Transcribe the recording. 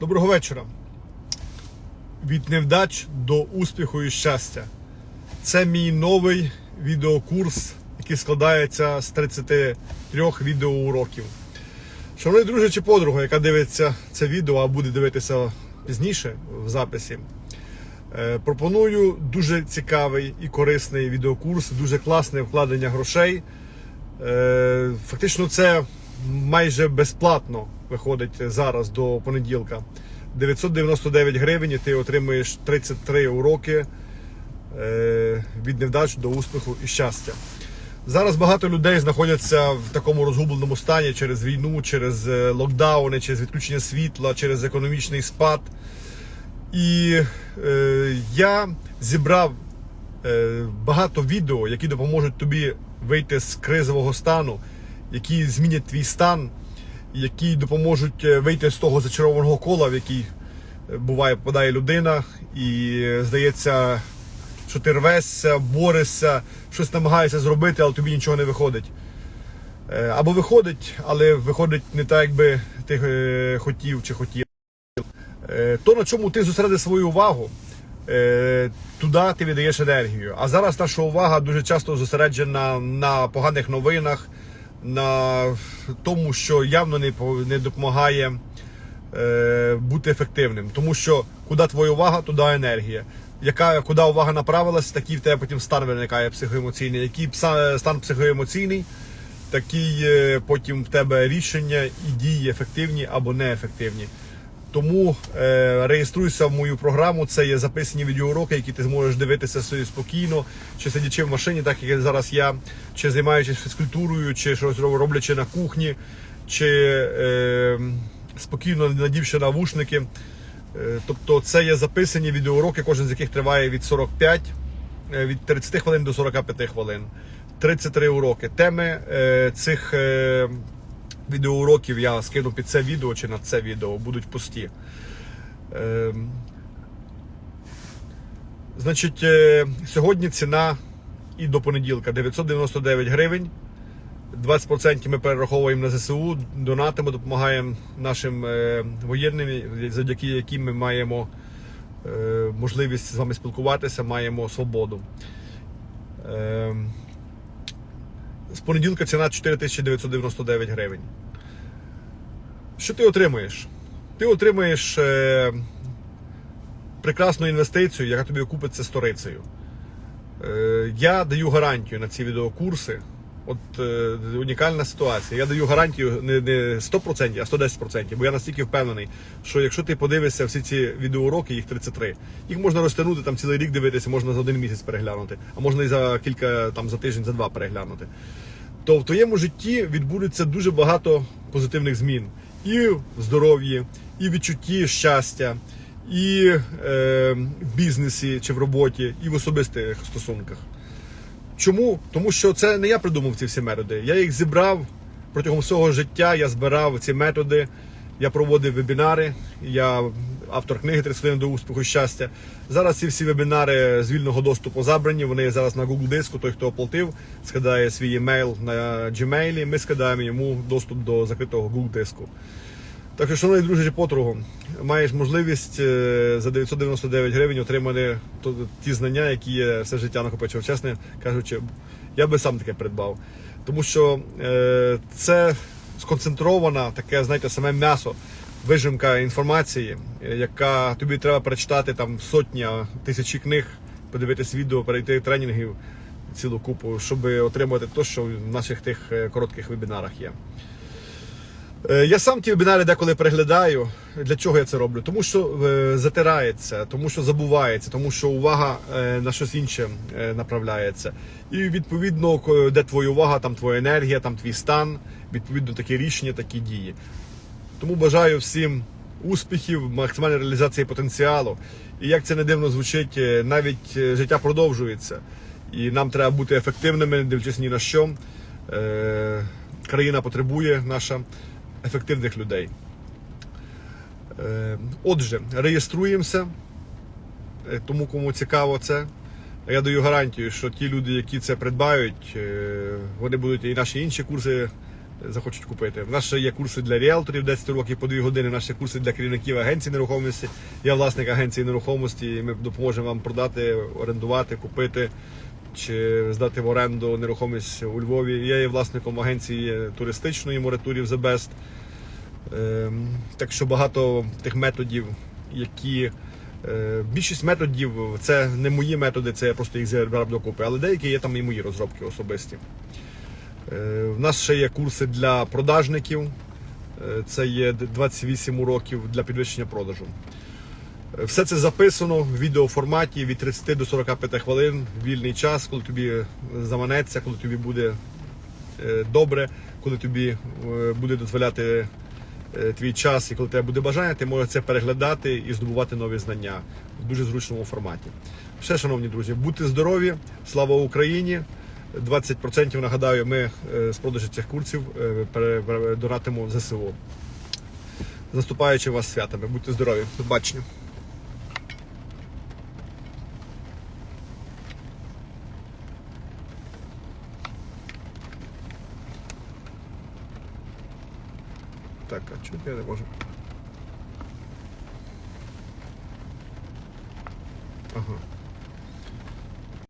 Доброго вечора. Від невдач до успіху і щастя. Це мій новий відеокурс, який складається з 33 відеоуроків. Шановний друже чи подруга, яка дивиться це відео, а буде дивитися пізніше в записі. е, Пропоную дуже цікавий і корисний відеокурс, дуже класне вкладення грошей. Е, Фактично, це майже безплатно виходить зараз до понеділка. 999 гривень і ти отримуєш 33 уроки е, від невдач до успіху і щастя. Зараз багато людей знаходяться в такому розгубленому стані через війну, через е, локдауни, через відключення світла, через економічний спад. І е, я зібрав е, багато відео, які допоможуть тобі вийти з кризового стану, які змінять твій стан, які допоможуть е, вийти з того зачарованого кола, в який е, буває попадає людина, і е, здається, що ти рвешся, борешся, щось намагаєшся зробити, але тобі нічого не виходить. Або виходить, але виходить не так, як би ти хотів чи хотів. То, на чому ти зосередиш свою увагу, туди ти віддаєш енергію. А зараз наша увага дуже часто зосереджена на поганих новинах, на тому, що явно не, не допомагає е, бути ефективним. Тому що куди твоя увага, туди енергія. Яка, куди увага направилась, такий в тебе потім стан виникає психоемоційний. Який стан психоемоційний, такий е, потім в тебе рішення і дії ефективні або неефективні. Тому е, реєструйся в мою програму. Це є записані відеоуроки, які ти зможеш дивитися собі спокійно, чи сидячи в машині, так як зараз я, чи займаючись фізкультурою, чи щось роблячи на кухні, чи е, спокійно надівши навушники. Е, тобто це є записані відеоуроки, кожен з яких триває від 45, е, від 30 хвилин до 45 хвилин. 33 уроки. Теми е, цих е, відеоуроків я скину під це відео чи на це відео будуть в пості. Е, значить, е, сьогодні ціна і до понеділка 999 гривень. 20% ми перераховуємо на ЗСУ, донатимо, допомагаємо нашим е, воєнним, завдяки яким ми маємо е, можливість з вами спілкуватися, маємо свободу. Е, з понеділка ціна 4999 гривень. Що ти отримуєш? Ти отримуєш е, прекрасну інвестицію, яка тобі окупиться сторицею. Е, я даю гарантію на ці відеокурси. От е, унікальна ситуація. Я даю гарантію не, не 100%, а 110%, бо я настільки впевнений, що якщо ти подивишся всі ці відеоуроки, їх 33, їх можна розтягнути там цілий рік дивитися, можна за один місяць переглянути, а можна і за кілька там за тиждень, за два переглянути. То в твоєму житті відбудеться дуже багато позитивних змін і в здоров'ї, і в відчутті щастя, і е, в бізнесі чи в роботі, і в особистих стосунках. Чому? Тому що це не я придумав ці всі методи. Я їх зібрав протягом всього життя. Я збирав ці методи. Я проводив вебінари. Я автор книги «30 до успіху і щастя. Зараз ці всі вебінари з вільного доступу забрані. Вони зараз на Google диску. Той, хто оплатив, скидає свій емейл на Gmail, Ми скидаємо йому доступ до закритого Google диску. Так що, шановний друже чи подругу, маєш можливість е, за 999 гривень отримати ті знання, які є все життя накопичував. Чесно кажучи, я би сам таке придбав. Тому що е, це сконцентрована таке, знаєте, саме м'ясо, вижимка інформації, е, яка тобі треба прочитати там сотня тисячі книг, подивитись відео, перейти тренінгів цілу купу, щоб отримати те, що в наших тих е, коротких вебінарах є. Е, Я сам ті вебінари деколи переглядаю. Для чого я це роблю? Тому що е, затирається, тому що забувається, тому що увага е, на щось інше направляється. І відповідно, де твоя увага, там твоя енергія, там твій стан, відповідно такі рішення, такі дії. Тому бажаю всім успіхів, максимальної реалізації потенціалу. І як це не дивно звучить, навіть життя продовжується. І нам треба бути ефективними, не дивлячись ні на що. Країна потребує наша ефективних людей. Е, Отже, реєструємося. Е, Тому кому цікаво це. Я даю гарантію, що ті люди, які це придбають, е, вони будуть і наші інші курси захочуть купити. У нас ще є курси для ріелторів 10 років по 2 години. Ще курси для керівників агенцій нерухомості. Я власник агенції нерухомості, і ми допоможемо вам продати, орендувати, купити чи здати в оренду нерухомість у Львові. Я є власником агенції туристичної Мораторів The Best. Ем, Так що багато тих методів, які е, більшість методів це не мої методи, це я просто їх зібрав докупи, але деякі є там і мої розробки особисті. Е, В нас ще є курси для продажників. Е, Це є 28 уроків для підвищення продажу. Е, Все це записано в відеоформаті від 30 до 45 хвилин, вільний час, коли тобі заманеться, коли тобі буде е, добре, коли тобі е, буде дозволяти е, твій час і коли тебе буде бажання, ти можеш це переглядати і здобувати нові знання в дуже зручному форматі. Ще, шановні друзі, будьте здорові, слава Україні! 20% нагадаю, ми е, з продажу цих курсів е, в ЗСУ. Наступаючи вас святами, будьте здорові, до побачення. Так, а чого я не можу? Ага.